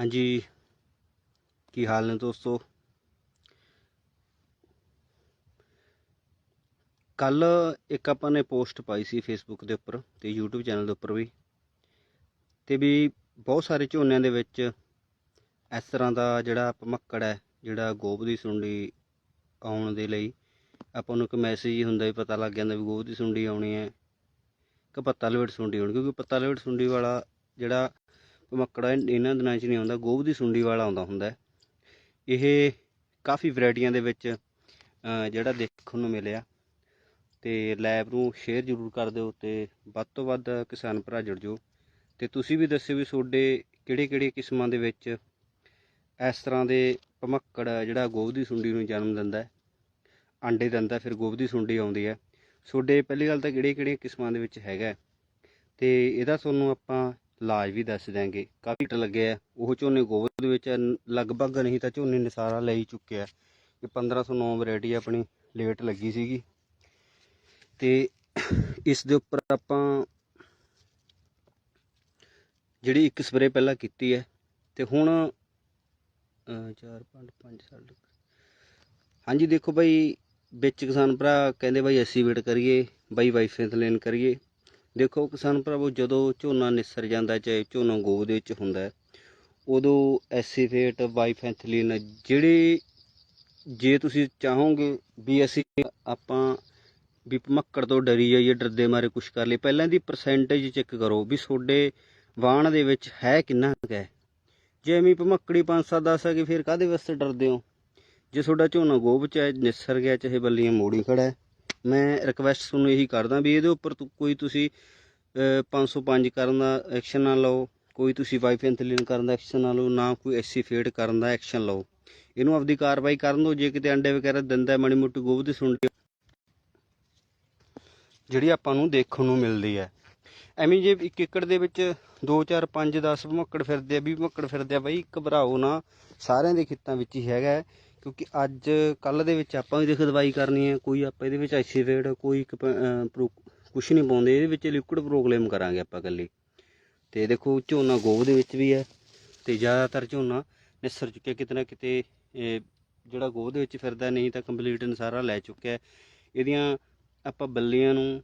ਹਾਂਜੀ। ਕੀ ਹਾਲ ਨੇ ਦੋਸਤੋ? ਕੱਲ ਇੱਕ ਆਪਾਂ ਨੇ ਪੋਸਟ ਪਾਈ ਸੀ ਫੇਸਬੁੱਕ ਦੇ ਉੱਪਰ ਤੇ YouTube ਚੈਨਲ ਦੇ ਉੱਪਰ ਵੀ ਤੇ ਵੀ ਬਹੁਤ ਸਾਰੇ ਝੋਨਿਆਂ ਦੇ ਵਿੱਚ ਇਸ ਤਰ੍ਹਾਂ ਦਾ ਜਿਹੜਾ ਭਮੱਕੜ ਹੈ, ਜਿਹੜਾ ਗੋਬ ਦੀ ਸੁੰਡੀ ਆਉਣ ਦੇ ਲਈ ਆਪਾਂ ਨੂੰ ਇੱਕ ਮੈਸੇਜ ਹੁੰਦਾ ਵੀ ਪਤਾ ਲੱਗ ਜਾਂਦਾ ਵੀ ਗੋਬ ਦੀ ਸੁੰਡੀ ਆਉਣੀ ਹੈ ਕਿ ਪੱਤਾ ਲਵੇਟ ਸੁੰਡੀ ਆਉਣੀ, ਕਿਉਂਕਿ ਪੱਤਾ ਲਵੇਟ ਸੁੰਡੀ ਵਾਲਾ ਜਿਹੜਾ ਭਮੱਕੜਾ ਇਹਨਾਂ ਦਿਨਾਂ 'ਚ ਨਹੀਂ ਆਉਂਦਾ, ਗੋਭ ਦੀ ਸੁੰਡੀ ਵਾਲਾ ਆਉਂਦਾ ਹੁੰਦਾ ਇਹ ਕਾਫੀ ਵੈਰਾਈਟੀਆਂ ਦੇ ਵਿੱਚ ਜਿਹੜਾ ਦੇਖਣ ਨੂੰ ਮਿਲਿਆ। ਤੇ ਲੈਬ ਨੂੰ ਸ਼ੇਅਰ ਜ਼ਰੂਰ ਕਰ ਦਿਓ ਤੇ ਵੱਧ ਤੋਂ ਵੱਧ ਕਿਸਾਨ ਭਰਾ ਜੁੜ ਜਾਓ। ਤੇ ਤੁਸੀਂ ਵੀ ਦੱਸਿਓ ਵੀ ਤੁਹਾਡੇ ਕਿਹੜੇ ਕਿਹੜੇ ਕਿਸਮਾਂ ਦੇ ਵਿੱਚ ਇਸ ਤਰ੍ਹਾਂ ਦੇ ਭਮੱਕੜ, ਜਿਹੜਾ ਗੋਭ ਦੀ ਸੁੰਡੀ ਨੂੰ ਜਨਮ ਦਿੰਦਾ ਹੈ। ਆਂਡੇ ਦਿੰਦਾ, ਫਿਰ ਗੋਭ ਦੀ ਸੁੰਡੀ ਆਉਂਦੀ ਹੈ। ਤੁਹਾਡੇ ਪਹਿਲੀ ਗੱਲ ਤਾਂ ਕਿਹੜੇ ਕਿਹੜੀਆਂ ਕਿਸਮਾਂ ਦੇ ਵਿੱਚ ਹੈਗਾ ਹੈ। ਤੇ ਇਹਦਾ ਤੁਹਾਨੂੰ ਆਪਾਂ ਇਲਾਜ ਵੀ ਦੱਸ ਦਿਆਂਗੇ। ਕਾਫੀ ਟ ਲੱਗਿਆ ਉਹ ਝੋਨੇ ਗੋਬਰ ਦੇ ਵਿੱਚ ਲਗਭਗ ਨਹੀਂ ਤਾਂ ਝੋਨੇ ਨੇ ਸਾਰਾ ਲੈ ਹੀ। ਚੁੱਕਿਆ ਇਹ 1509 ਵੈਰਾਈਟੀ ਆਪਣੀ ਲੇਟ ਲੱਗੀ ਸੀਗੀ। ਤੇ ਇਸ ਦੇ ਉੱਪਰ ਆਪਾਂ ਜਿਹੜੀ ਇੱਕ ਸਪਰੇ ਪਹਿਲਾਂ ਕੀਤੀ ਹੈ, ਤੇ ਹੁਣ 4 5 5 ਹਾਂਜੀ, ਦੇਖੋ ਬਾਈ, ਵਿੱਚ ਕਿਸਾਨ ਭਰਾ ਕਹਿੰਦੇ ਬਾਈ ਅਸੀਂ ਵੇਟ ਕਰੀਏ, ਬਾਈ ਵਾਈਫੈਂਥਲੇਨ ਕਰੀਏ। ਦੇਖੋ ਕਿਸਾਨ ਭਰਾਵੋ, ਜਦੋਂ ਝੋਨਾ ਨਿਸਰ ਜਾਂਦਾ, ਚਾਹੇ ਝੋਨਾ ਗੋਬ ਦੇ ਵਿੱਚ ਹੁੰਦਾ ਉਦੋਂ ਐਸੀਫੇਟ ਵਾਈਫੈਂਥਲੀਨ ਜਿਹੜੇ ਜੇ ਤੁਸੀਂ ਚਾਹੋਗੇ ਵੀ ਅਸੀਂ ਆਪਾਂ ਵੀ ਭਮੱਕੜ ਤੋਂ ਡਰੀ ਜਾਈਏ, ਡਰਦੇ ਮਾਰੇ ਕੁਛ ਕਰ ਲਈ ਪਹਿਲਾਂ ਦੀ ਪਰਸੈਂਟੇਜ ਚੈੱਕ ਕਰੋ ਵੀ ਤੁਹਾਡੇ ਵਾਣ ਦੇ ਵਿੱਚ ਹੈ ਕਿੰਨਾ ਹੈ। ਜੇ ਐਵੇਂ ਭਮੱਕੜੀ 5 7 10 ਹੈ ਫਿਰ ਕਾਹਦੇ ਵਾਸਤੇ ਡਰਦੇ ਹੋ? ਜੇ ਤੁਹਾਡਾ ਝੋਨਾ ਗੋਬ ਚ ਹੈ, ਨਿਸਰ ਗਿਆ, ਚਾਹੇ ਬੱਲੀਆਂ ਮੋੜੀ ਖੜਾ ਹੈ ਮੈਂ ਰਿਕਵੈਸਟ ਤੁਹਾਨੂੰ ਇਹੀ ਕਰਦਾ ਵੀ ਇਹਦੇ ਉੱਪਰ ਤੁ- ਕੋਈ ਤੁਸੀਂ ਅਹ, 505 ਕਰਨ ਦਾ ਐਕਸ਼ਨ ਨਾ ਲਓ ਕੋਈ ਤੁਸੀਂ ਵਾਈਫ ਵਾਈਫੈਂਥਲੀਨ ਕਰਨ ਦਾ ਐਕਸ਼ਨ ਨਾ ਲਓ ਨਾ ਕੋਈ ਐਸੀ ਫੇਡ ਕਰਨ ਦਾ ਐਕਸ਼ਨ ਲਓ। ਇਹਨੂੰ ਆਪਦੀ ਕਾਰਵਾਈ ਕਰਨ ਦਿਓ ਜੇ ਕਿਤੇ ਅੰਡੇ ਵਗੈਰਾ ਦਿੰਦਾ ਹੈ, ਮਾੜੀ ਮੋਟੀ ਗੋਭ ਦੀ ਸੁੰਡੀ ਜਿਹੜੀ ਆਪਾਂ ਨੂੰ ਦੇਖਣ ਨੂੰ ਮਿਲਦੀ ਹੈ। ਐਵੇਂ ਜੇ ਇੱਕ ਏਕੜ ਦੇ ਵਿੱਚ 2 4 5 10 ਭਮੱਕੜ ਫਿਰਦੇ ਆ 20 ਭਮੱਕੜ ਫਿਰਦੇ ਆ ਬਈ ਘਬਰਾਓ ਨਾ ਸਾਰਿਆਂ ਦੇ ਖੇਤਾਂ ਵਿੱਚ ਹੀ ਹੈਗਾ ਕਿਉਂਕਿ ਅੱਜ ਕੱਲ ਦੇ ਵਿੱਚ ਆਪਾਂ ਵੀ ਦੇਖ ਦਵਾਈ ਕਰਨੀ ਹੈ, ਕੋਈ ਆਪਾਂ ਇਹਦੇ ਵਿੱਚ ਐਸੀਫੇਟ ਕੋਈ ਇੱਕ ਪ੍ਰੋ- ਕੁਛ ਨਹੀਂ ਪਾਉਂਦੇ, ਇਹਦੇ ਵਿੱਚ ਲਿਕੁਇਡ ਪ੍ਰੋਗਲੇਮ ਕਰਾਂਗੇ ਆਪਾਂ ਇਕੱਲੀ। ਤੇ ਦੇਖੋ ਝੋਨਾ ਗੋਬ ਦੇ ਵਿੱਚ ਵੀ ਹੈ, ਤੇ ਜ਼ਿਆਦਾਤਰ ਝੋਨਾ ਨਿਸਰ ਚੁੱਕਿਆ ਕਿਤੇ ਨਾ ਕਿਤੇ ਜਿਹੜਾ ਗੋਹ ਦੇ ਵਿੱਚ ਫਿਰਦਾ, ਨਹੀਂ ਤਾਂ ਕੰਪਲੀਟ ਨਸਾਰਾ ਲੈ ਚੁੱਕਿਆ। ਇਹਦੀਆਂ ਆਪਾਂ ਬੱਲੀਆਂ ਨੂੰ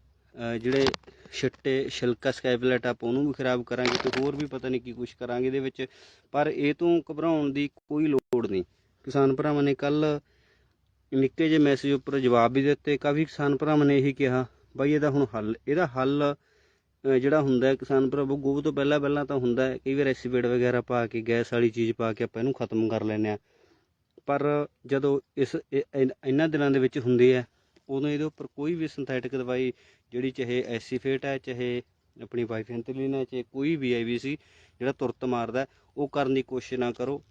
ਜਿਹੜੇ ਛਿੱਟੇ, ਛਿਲਕਾ ਸਕੈਬਲੇਟ ਆਪਾਂ ਉਹਨੂੰ ਵੀ ਖਰਾਬ ਕਰਾਂਗੇ ਤੇ ਹੋਰ ਵੀ ਪਤਾ ਨਹੀਂ ਕੀ ਕੁਛ ਕਰਾਂਗੇ ਇਹਦੇ ਵਿੱਚ। ਪਰ ਇਹ ਤੋਂ ਘਬਰਾਉਣ ਦੀ ਕੋਈ ਲੋੜ ਨਹੀਂ। ਕਿਸਾਨ ਭਰਾਵਾਂ ਨੇ ਕੱਲ ਨਿੱਕੇ ਜਿਹੇ ਮੈਸੇਜ ਉੱਪਰ ਜਵਾਬ ਵੀ ਦਿੱਤੇ। ਕਾਫੀ ਕਿਸਾਨ ਭਰਾਵਾਂ ਨੇ ਇਹੀ ਕਿਹਾ। ਬਾਈ, ਇਹਦਾ ਹੁਣ ਹੱਲ, ਇਹਦਾ ਹੱਲ ਜਿਹੜਾ ਹੁੰਦਾ ਕਿਸਾਨ ਭਰਾਵੋ ਗੋਭ ਤੋਂ ਪਹਿਲਾਂ ਪਹਿਲਾਂ ਤਾਂ ਹੁੰਦਾ ਕਈ ਵਾਰ ਐਸੀਵੇਟ ਵਗੈਰਾ ਪਾ ਕੇ, ਗੈਸ ਵਾਲੀ ਚੀਜ਼ ਪਾ ਕੇ ਆਪਾਂ ਇਹਨੂੰ ਖਤਮ ਕਰ ਲੈਂਦੇ ਆ ਪਰ ਜਦੋਂ ਇਸ ਇਹਨਾਂ ਦਿਨਾਂ ਦੇ ਵਿੱਚ ਹੁੰਦੀ ਹੈ, ਉਦੋਂ ਇਹਦੇ ਉੱਪਰ ਕੋਈ ਵੀ ਸਿੰਥੈਟਿਕ ਦਵਾਈ, ਜਿਹੜੀ ਚਾਹੇ ਐਸੀਫੇਟ ਹੈ, ਚਾਹੇ ਆਪਣੀ ਵਾਈਫੈਂਥਲੀਨ ਹੈ, ਚਾਹੇ ਕੋਈ ਵੀ ਆਈਵੀਸੀ ਜਿਹੜਾ ਤੁਰਤ ਮਾਰਦਾ ਉਹ ਕਰਨ ਦੀ ਕੋਸ਼ਿਸ਼ ਨਾ ਕਰੋ।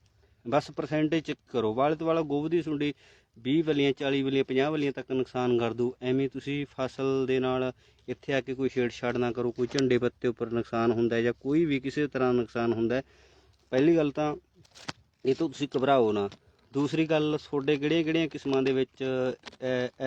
ਬਸ ਪਰਸੈਂਟੇਜ ਚੈੱਕ ਕਰੋ। ਵਾਲੇ ਤੋਂ ਵਾਲਾ ਗੋਬ ਦੀ ਸੁੰਡੀ 20 ਵਲੀਆਂ 40 ਵਲੀਆਂ 50 ਵਲੀਆਂ ਤੱਕ ਨੁਕਸਾਨ ਕਰ ਦੂ। ਐਵੇਂ ਤੁਸੀਂ ਫਸਲ ਦੇ ਨਾਲ ਇੱਥੇ ਆ ਕੇ ਕੋਈ ਛੇੜਛਾੜ ਨਾ ਕਰੋ। ਕੋਈ ਝੰਡੇ ਪੱਤੇ ਉੱਪਰ ਨੁਕਸਾਨ ਹੁੰਦਾ ਜਾਂ ਕੋਈ ਵੀ ਕਿਸੇ ਤਰ੍ਹਾਂ ਨੁਕਸਾਨ ਹੁੰਦਾ ਪਹਿਲੀ ਗੱਲ ਤਾਂ ਇਹ ਤੋਂ ਤੁਸੀਂ ਘਬਰਾਓ ਨਾ। ਦੂਸਰੀ ਗੱਲ, ਤੁਹਾਡੇ ਕਿਹੜੀਆਂ ਕਿਹੜੀਆਂ ਕਿਸਮਾਂ ਦੇ ਵਿੱਚ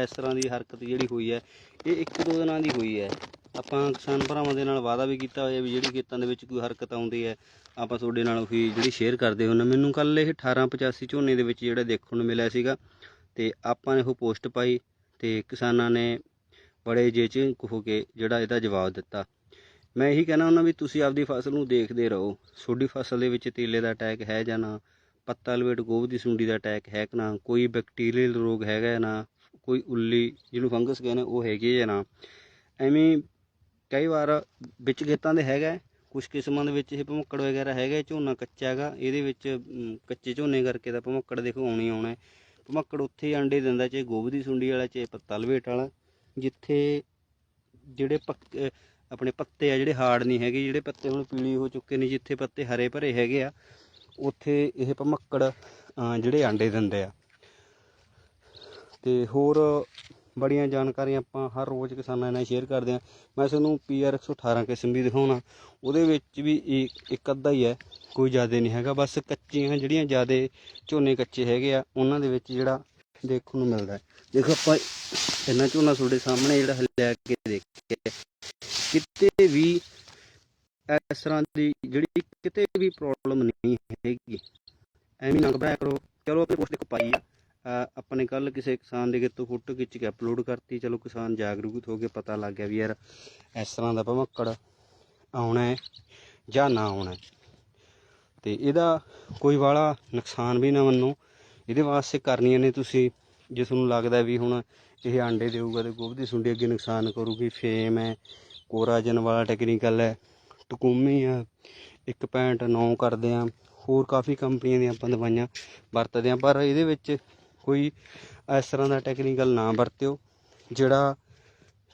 ਇਸ ਤਰ੍ਹਾਂ ਦੀ ਹਰਕਤ ਜਿਹੜੀ ਹੋਈ ਹੈ, ਇਹ ਇੱਕ ਦੋ ਦਿਨਾਂ ਦੀ ਹੋਈ ਹੈ। ਆਪਾਂ ਕਿਸਾਨ ਭਰਾਵਾਂ ਦੇ ਨਾਲ ਵਾਅਦਾ ਵੀ ਕੀਤਾ ਹੋਇਆ ਵੀ ਜਿਹੜੀ ਖੇਤਾਂ ਦੇ ਵਿੱਚ ਕੋਈ ਹਰਕਤ ਆਉਂਦੀ ਹੈ ਆਪਾਂ ਤੁਹਾਡੇ ਨਾਲ ਉਹੀ ਜਿਹੜੀ ਸ਼ੇਅਰ ਕਰਦੇ ਹੁੰਦੇ ਮੈਨੂੰ ਕੱਲ ਇਹ 1885 ਝੋਨੇ ਦੇ ਵਿੱਚ ਜਿਹੜਾ ਦੇਖਣ ਨੂੰ ਮਿਲਿਆ ਸੀਗਾ ਤੇ ਆਪਾਂ ਨੇ ਉਹ ਪੋਸਟ ਪਾਈ ਤੇ ਕਿਸਾਨਾਂ ਨੇ ਬੜੇ ਜੇਚਿੰਕ ਹੋ ਕੇ ਜਿਹੜਾ ਇਹਦਾ ਜਵਾਬ ਦਿੱਤਾ। ਮੈਂ ਇਹੀ ਕਹਿਣਾ ਹੁੰਦਾ ਵੀ ਤੁਸੀਂ ਆਪਦੀ ਫਸਲ ਨੂੰ ਦੇਖਦੇ ਰਹੋ। ਤੁਹਾਡੀ ਫਸਲ ਦੇ ਵਿੱਚ ਤੀਲੇ ਦਾ ਅਟੈਕ ਹੈ ਜਾਂ ਨਾ, ਪੱਤਾ ਲਵੇਟ ਗੋਭ ਦੀ ਸੁੰਡੀ ਦਾ ਅਟੈਕ ਹੈ ਕਿ ਨਾ, ਕੋਈ ਬੈਕਟੀਰੀਅਲ ਰੋਗ ਹੈਗਾ ਜਾਂ ਨਾ, ਕੋਈ ਉੱਲੀ ਜਿਹਨੂੰ ਫੰਗਸ ਕਹਿੰਦੇ ਉਹ ਹੈਗੀ ਹੈ ਜਾਂ ਨਾ। ਐਵੇਂ ਕਈ ਵਾਰ ਵਿੱਚ ਖੇਤਾਂ ਦੇ ਹੈਗਾ ਕੁਝ ਕਿਸਮਾਂ ਦੇ ਵਿੱਚ ਇਹ ਭਮੱਕੜ ਵਗੈਰਾ ਹੈਗਾ ਝੋਨਾ ਕੱਚਾ ਹੈਗਾ, ਇਹਦੇ ਵਿੱਚ ਕੱਚੇ ਝੋਨੇ ਕਰਕੇ ਤਾਂ ਭਮੱਕੜ ਦੇਖੋ ਆਉਣੀ ਆਉਣਾ ਭਮੱਕੜ ਉੱਥੇ ਹੀ ਅੰਡੇ ਦਿੰਦਾ, ਚਾਹੇ ਗੋਭ ਦੀ ਸੁੰਡੀ ਵਾਲਾ, ਚਾਹੇ ਪੱਤਾ ਲਵੇਟ ਵਾਲਾ, ਜਿੱਥੇ ਜਿਹੜੇ ਪੱਕੇ ਆਪਣੇ ਪੱਤੇ ਆ, ਜਿਹੜੇ ਹਾਰਡ ਨਹੀਂ ਹੈਗੇ, ਜਿਹੜੇ ਪੱਤੇ ਹੁਣ ਪੀਲੀ ਹੋ ਚੁੱਕੇ ਨੇ, ਜਿੱਥੇ ਪੱਤੇ ਹਰੇ ਭਰੇ ਹੈਗੇ ਆ, ਉੱਥੇ ਇਹ ਭਮੱਕੜ ਜਿਹੜੇ ਆਂਡੇ ਦਿੰਦੇ ਆ। ਤੇ ਹੋਰ ਬੜੀਆਂ ਜਾਣਕਾਰੀਆਂ ਆਪਾਂ ਹਰ ਰੋਜ਼ ਕਿਸਾਨਾਂ ਨਾਲ ਸ਼ੇਅਰ ਕਰਦੇ ਆ ਮੈਂ ਤੁਹਾਨੂੰ ਪੀਆਰ 118 ਕਿਸਮ ਵੀ ਦਿਖਾਉਣਾ। ਉਹਦੇ ਵਿੱਚ ਵੀ ਇੱਕ ਅੱਧਾ ਹੀ ਹੈ, ਕੋਈ ਜ਼ਿਆਦਾ ਨਹੀਂ ਹੈਗਾ। ਬਸ ਕੱਚੀਆਂ ਜਿਹੜੀਆਂ ਜ਼ਿਆਦਾ ਝੋਨੇ ਕੱਚੇ ਹੈਗੇ ਆ, ਉਹਨਾਂ ਦੇ ਵਿੱਚ ਜਿਹੜਾ ਦੇਖਣ ਨੂੰ ਮਿਲਦਾ ਹੈ। ਦੇਖੋ ਆਪਾਂ ਇਹਨਾਂ ਝੋਨਾ ਤੁਹਾਡੇ ਸਾਹਮਣੇ ਜਿਹੜਾ ਹਲੇ ਆ ਕੇ ਦੇਖਿਆ ਕਿਤੇ ਵੀ ਇਸ ਤਰ੍ਹਾਂ ਦੀ ਜਿਹੜੀ ਕਿਤੇ ਵੀ ਪ੍ਰੋਬਲਮ ਨਹੀਂ ਹੈਗੀ। ਐਵੇਂ ਨਾ ਘਬਰਾਇਆ ਕਰੋ। ਚਲੋ ਆਪਣੀ ਪੋਸਟ ਇੱਕ ਪਾਈ ਆ। ਨੇ ਕੱਲ ਕਿਸੇ ਕਿਸਾਨ ਦੇ ਕਿਤੋਂ ਫੋਟੋ ਖਿੱਚ ਕੇ ਅਪਲੋਡ ਕਰਤੀ। ਚਲੋ ਕਿਸਾਨ ਜਾਗਰੂਕ ਹੋ ਕੇ ਪਤਾ ਲੱਗ ਗਿਆ ਵੀ ਯਾਰ ਇਸ ਤਰ੍ਹਾਂ ਦਾ ਭਮੱਕੜ ਆਉਣਾ ਹੈ ਜਾਂ ਨਾ ਆਉਣਾ ਹੈ। ਤੇ ਇਹਦਾ ਕੋਈ ਵਾਲਾ ਨੁਕਸਾਨ ਵੀ ਨਾ ਮੰਨੋ। ਇਹਦੇ ਵਾਸਤੇ ਕਰਨੀਆਂ ਨੇ ਤੁਸੀਂ। ਜੇ ਤੁਹਾਨੂੰ ਲੱਗਦਾ ਵੀ ਹੁਣ ਇਹ ਆਂਡੇ ਦੇਊਗਾ ਤੇ ਗੋਭ ਦੀ ਸੁੰਡੀ ਅੱਗੇ ਨੁਕਸਾਨ ਕਰੂਗੀ, ਫੇਮ ਹੈ ਕੋਰਾਜਨ ਵਾਲਾ ਟੈਕਨੀਕਲ ਹੈ, ਟਕੂਮੀ ਆ 1.9 ਕਰਦੇ ਆ, ਹੋਰ ਕਾਫੀ ਕੰਪਨੀਆਂ ਦੀਆਂ ਆਪਾਂ ਦਵਾਈਆਂ ਵਰਤਦੇ ਆ। ਪਰ ਇਹਦੇ ਵਿੱਚ ਕੋਈ ਇਸ ਤਰ੍ਹਾਂ ਦਾ ਟੈਕਨੀਕਲ ਨਾ ਵਰਤਿਓ, ਜਿਹੜਾ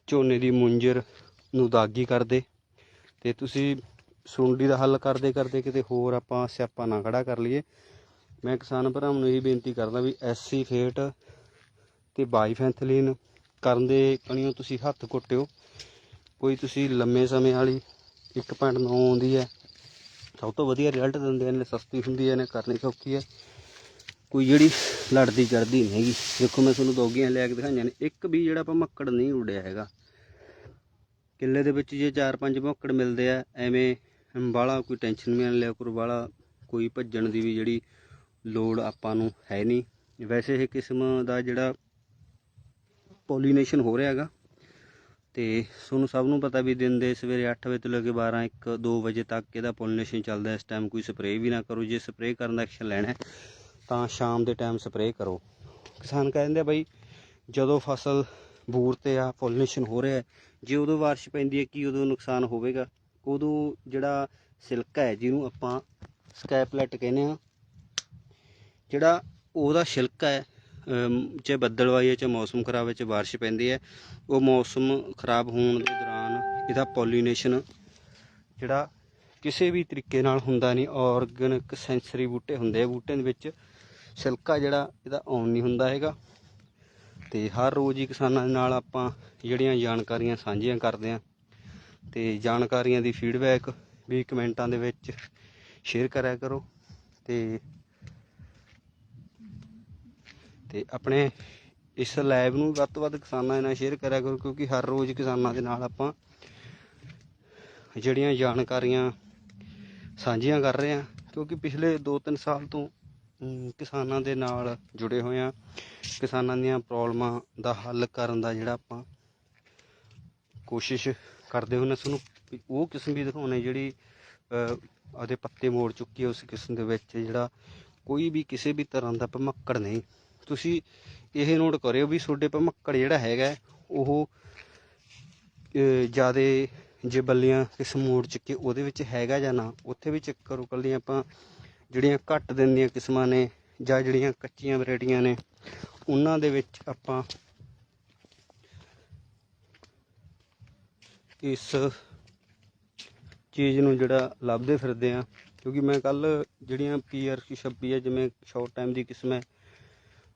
ਝੋਨੇ ਦੀ ਮੁੰਜਰ ਨੂੰ ਦਾਗੀ ਕਰਦੇ ਤੇ ਤੁਸੀਂ ਸੁੰਡੀ ਦਾ ਹੱਲ ਕਰਦੇ ਕਰਦੇ ਕਿਤੇ ਹੋਰ ਆਪਾਂ ਸਿਆਪਾ ਨਾ ਖੜਾ ਕਰ ਲਈਏ। ਮੈਂ ਕਿਸਾਨ ਭਰਾਵਾਂ ਨੂੰ ਇਹੀ ਬੇਨਤੀ ਕਰਦਾ ਵੀ ਐਸਸੀ ਫੇਟ ਤੇ ਬਾਈਫੈਂਥਲੀਨ ਕਰਨ ਦੇ ਕਣੀਓ ਤੁਸੀਂ ਹੱਥ ਕੁੱਟਿਓ ਕੋਈ ਤੁਸੀਂ ਲੰਮੇ ਸਮੇਂ ਵਾਲੀ 1.9 ਆਉਂਦੀ ਹੈ, ਸਭ ਤੋਂ ਵਧੀਆ ਰਿਜ਼ਲਟ ਦਿੰਦੇ ਨੇ, ਸਸਤੀ ਹੁੰਦੀ ਹੈ ਨੇ ਕਰਨੀ ਸੌਖੀ ਹੈ। ਕੋਈ ਜਿਹੜੀ ਲੜਦੀ ਚੜਦੀ ਨਹੀਂ ਹੈਗੀ। ਦੇਖੋ ਮੈਂ ਤੁਹਾਨੂੰ ਦੋਗੀਆਂ ਲੈ ਕੇ ਦਿਖਾਈਆਂ ਨੇ। ਇੱਕ ਵੀ ਜਿਹੜਾ ਆਪਾਂ ਮੱਕੜ ਨਹੀਂ ਉੜਿਆ ਹੈਗਾ। ਕਿੱਲੇ ਦੇ ਵਿੱਚ ਜੇ 4-5 ਮੱਕੜ ਮਿਲਦੇ ਆ ਐਵੇਂ ਬਾਹਲਾ ਕੋਈ ਟੈਨਸ਼ਨ ਵੀ ਨਾ ਲਿਆ ਕਰੋ ਬਾਹਲਾ ਕੋਈ ਭੱਜਣ ਦੀ ਵੀ ਜਿਹੜੀ ਲੋੜ ਆਪਾਂ ਨੂੰ ਹੈ ਨਹੀਂ। ਵੈਸੇ ਇਹ ਕਿਸਮ ਦਾ ਜਿਹੜਾ ਪੋਲੀਨੇਸ਼ਨ ਹੋ ਰਿਹਾ ਹੈਗਾ। ਤੇ ਤੁਹਾਨੂੰ ਸਭ ਨੂੰ ਪਤਾ ਵੀ ਦਿਨ ਦੇ ਸਵੇਰੇ 8 ਵਜੇ ਤੋਂ ਲੈ ਕੇ 12 1 2 ਵਜੇ ਤੱਕ ਇਹਦਾ ਪੋਲੀਨੇਸ਼ਨ ਚੱਲਦਾ ਇਸ ਟਾਈਮ ਕੋਈ ਸਪਰੇਅ ਵੀ ਨਾ ਕਰੋ। ਜੇ ਸਪਰੇਅ ਕਰਨ ਦਾ ਐਕਸ਼ਨ ਲੈਣਾ ਹੈ, ਤਾਂ ਸ਼ਾਮ ਦੇ ਟਾਈਮ ਸਪਰੇਅ ਕਰੋ। ਕਿਸਾਨ ਕਹਿੰਦੇ ਆ ਬਈ ਜਦੋਂ ਫਸਲ ਬੂਰ ਤੇ ਆ ਪੋਲੀਨੇਸ਼ਨ ਹੋ ਰਿਹਾ ਜੇ ਉਦੋਂ ਬਾਰਿਸ਼ ਪੈਂਦੀ ਹੈ ਕੀ ਉਦੋਂ ਨੁਕਸਾਨ ਹੋਵੇਗਾ? ਉਦੋਂ ਜਿਹੜਾ ਸਿਲਕਾ ਹੈ ਜਿਹਨੂੰ ਆਪਾਂ ਸਕੈਪਲੈਟ ਕਹਿੰਦੇ ਆ ਜਿਹੜਾ ਉਹਦਾ ਛਿਲਕਾ ਹੈ ਅਮ, ਚਾਹੇ ਬੱਦਲਵਾਈ ਹੈ ਚਾਹੇ ਮੌਸਮ ਖਰਾਬ ਹੈ ਚਾਹੇ ਬਾਰਿਸ਼ ਪੈਂਦੀ ਹੈ ਉਹ ਮੌਸਮ ਖਰਾਬ ਹੋਣ ਦੇ ਦੌਰਾਨ ਇਹਦਾ ਪੋਲੀਨੇਸ਼ਨ ਜਿਹੜਾ ਕਿਸੇ ਵੀ ਤਰੀਕੇ ਨਾਲ ਹੁੰਦਾ ਨਹੀਂ ਆਰਗੈਨਿਕ ਸੈਂਸਰੀ ਬੂਟੇ ਹੁੰਦੇ ਆ ਬੂਟਿਆਂ ਦੇ ਵਿੱਚ ਛਿਲਕਾ ਜਿਹੜਾ ਇਹਦਾ ਆਉਣ ਨਹੀਂ ਹੁੰਦਾ ਹੈਗਾ। ਤੇ ਹਰ ਰੋਜ਼ ਹੀ ਕਿਸਾਨਾਂ ਦੇ ਨਾਲ ਆਪਾਂ ਜਿਹੜੀਆਂ ਜਾਣਕਾਰੀਆਂ ਸਾਂਝੀਆਂ ਕਰਦੇ ਆ ਤੇ ਜਾਣਕਾਰੀਆਂ ਦੀ ਫੀਡਬੈਕ ਵੀ ਕਮੈਂਟਾਂ ਦੇ ਵਿੱਚ ਸ਼ੇਅਰ ਕਰਿਆ ਕਰੋ। ਤੇ ਤੇ ਆਪਣੇ ਇਸ ਲਾਈਵ ਨੂੰ ਵੱਧ ਤੋਂ ਵੱਧ ਕਿਸਾਨਾਂ ਨਾਲ ਸ਼ੇਅਰ ਕਰਿਆ ਕਰੋ, ਕਿਉਂਕਿ ਹਰ ਰੋਜ਼ ਕਿਸਾਨਾਂ ਦੇ ਨਾਲ ਆਪਾਂ ਜਿਹੜੀਆਂ ਜਾਣਕਾਰੀਆਂ ਸਾਂਝੀਆਂ ਕਰ ਰਹੇ ਹਾਂ। ਕਿਉਂਕਿ ਪਿਛਲੇ 2-3 ਸਾਲ ਤੋਂ ਕਿਸਾਨਾਂ ਦੇ ਨਾਲ ਜੁੜੇ ਹੋਏ ਆ। ਕਿਸਾਨਾਂ ਦੀਆਂ ਪ੍ਰੋਬਲਮਾਂ ਦਾ ਹੱਲ ਕਰਨ ਦਾ ਜਿਹੜਾ ਆਪਾਂ ਕੋਸ਼ਿਸ਼ ਕਰਦੇ ਹੁੰਦੇ ਤੁਹਾਨੂੰ ਉਹ ਕਿਸਮ ਵੀ ਦਿਖਾਉਣੇ ਜਿਹੜੀ ਉਹਦੇ ਪੱਤੇ ਮੋੜ ਚੁੱਕੀ ਹੈ ਉਸ ਕਿਸਮ ਦੇ ਵਿੱਚ ਜਿਹੜਾ ਕੋਈ ਵੀ ਕਿਸੇ ਵੀ ਤਰ੍ਹਾਂ ਦਾ ਭਮੱਕੜ ਨਹੀਂ। ਤੁਸੀਂ ਇਹ ਨੋਟ ਕਰਿਓ ਵੀ ਤੁਹਾਡੇ ਭਮੱਕੜ ਜਿਹੜਾ ਹੈਗਾ, ਉਹ ਜ਼ਿਆਦਾ ਜੇ ਬੱਲੀਆਂ ਕਿਸਮ ਮੋੜ ਚ ਉਹਦੇ ਵਿੱਚ ਹੈਗਾ ਜਾਂ ਨਾ। ਉੱਥੇ ਵੀ ਚੈੱਕ ਕਰੋ ਕੱਲੀਆਂ ਆਪਾਂ ਜਿਹੜੀਆਂ ਘੱਟ ਦਿਨ ਦੀਆਂ ਕਿਸਮਾਂ ਨੇ ਜਾਂ ਜਿਹੜੀਆਂ ਕੱਚੀਆਂ ਵੈਰਾਈਟੀਆਂ ਨੇ, ਉਹਨਾਂ ਦੇ ਵਿੱਚ ਆਪਾਂ ਇਸ ਚੀਜ਼ ਨੂੰ ਜਿਹੜਾ ਲੱਭਦੇ ਫਿਰਦੇ ਆ ਕਿਉਂਕਿ ਮੈਂ ਕੱਲ ਜਿਹੜੀਆਂ ਪੀਆਰ 26 ਹੈ ਜਿਵੇਂ ਸ਼ਾਰਟ ਟਾਈਮ ਦੀ ਕਿਸਮ ਹੈ,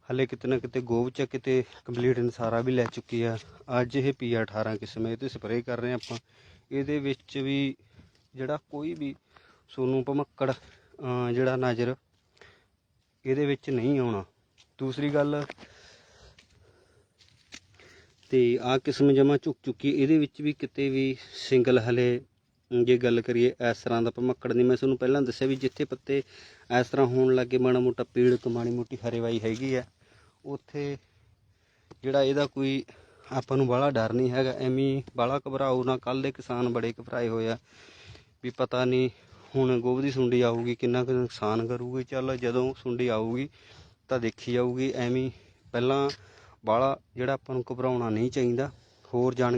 ਹਲੇ ਕਿਤੇ ਨਾ ਕਿਤੇ ਗੋਬ ਚ ਕਿਤੇ ਕੰਪਲੀਟ ਇਨਸਾਰਾ ਵੀ ਲੈ ਚੁੱਕੀ ਆ। ਅੱਜ ਇਹ ਪੀਆਰ 18 ਕਿਸਮ ਹੈ ਇਹ ਤੇ ਸਪਰੇਅ ਕਰ ਰਹੇ ਆ ਆਪਾਂ। ਇਹਦੇ ਵਿੱਚ ਵੀ ਜਿਹੜਾ ਕੋਈ ਵੀ ਸੋਨੂੰ ਭਮੱਕੜ ਜਿਹੜਾ ਨਜ਼ਰ ਇਹਦੇ ਵਿੱਚ ਨਹੀਂ ਆਉਣਾ। ਦੂਸਰੀ ਗੱਲ, ਤੇ ਆ ਕਿਸਮ ਜਮਾ ਝੁਕ ਚੁੱਕੀ ਇਹਦੇ ਵਿੱਚ ਵੀ ਕਿਤੇ ਵੀ ਸਿੰਗਲ ਹਲੇ ਜੇ ਗੱਲ ਕਰੀਏ ਇਸ ਤਰ੍ਹਾਂ ਦਾ ਭਮੱਕੜ ਨਹੀਂ। ਮੈਂ ਤੁਹਾਨੂੰ ਪਹਿਲਾਂ ਦੱਸਿਆ ਵੀ ਜਿੱਥੇ ਪੱਤੇ ਇਸ ਤਰ੍ਹਾਂ ਹੋਣ ਲੱਗੇ, ਮਾੜਾ ਮੋਟਾ ਪੀੜ ਕਮਾਣੀ ਮੋਟੀ ਹਰੇਵਾਈ ਹੈਗੀ ਆ ਉੱਥੇ ਜਿਹੜਾ ਇਹਦਾ ਕੋਈ ਆਪਾਂ ਨੂੰ ਬਾਹਲਾ ਡਰ ਨਹੀਂ ਹੈਗਾ। ਐਵੇਂ ਬਾਹਲਾ ਘਬਰਾਓ ਨਾ ਕੱਲ ਦੇ ਕਿਸਾਨ ਬੜੇ ਘਬਰਾਏ ਹੋਏ ਆ ਵੀ ਪਤਾ ਨਹੀਂ ਹੁਣ ਗੋਭ ਦੀ ਸੁੰਡੀ ਆਊਗੀ, ਕਿੰਨਾ ਕੁ ਨੁਕਸਾਨ ਕਰੂਗੀ? ਚੱਲ ਜਦੋਂ ਸੁੰਡੀ ਆਊਗੀ ਤਾਂ ਦੇਖੀ ਜਾਊਗੀ, ਐਵੇਂ ਪਹਿਲਾਂ ਬਾਹਲਾ ਜਿਹੜਾ ਆਪਾਂ ਨੂੰ ਘਬਰਾਉਣਾ ਨਹੀਂ ਚਾਹੀਦਾ, ਹੋਰ ਜਾਣ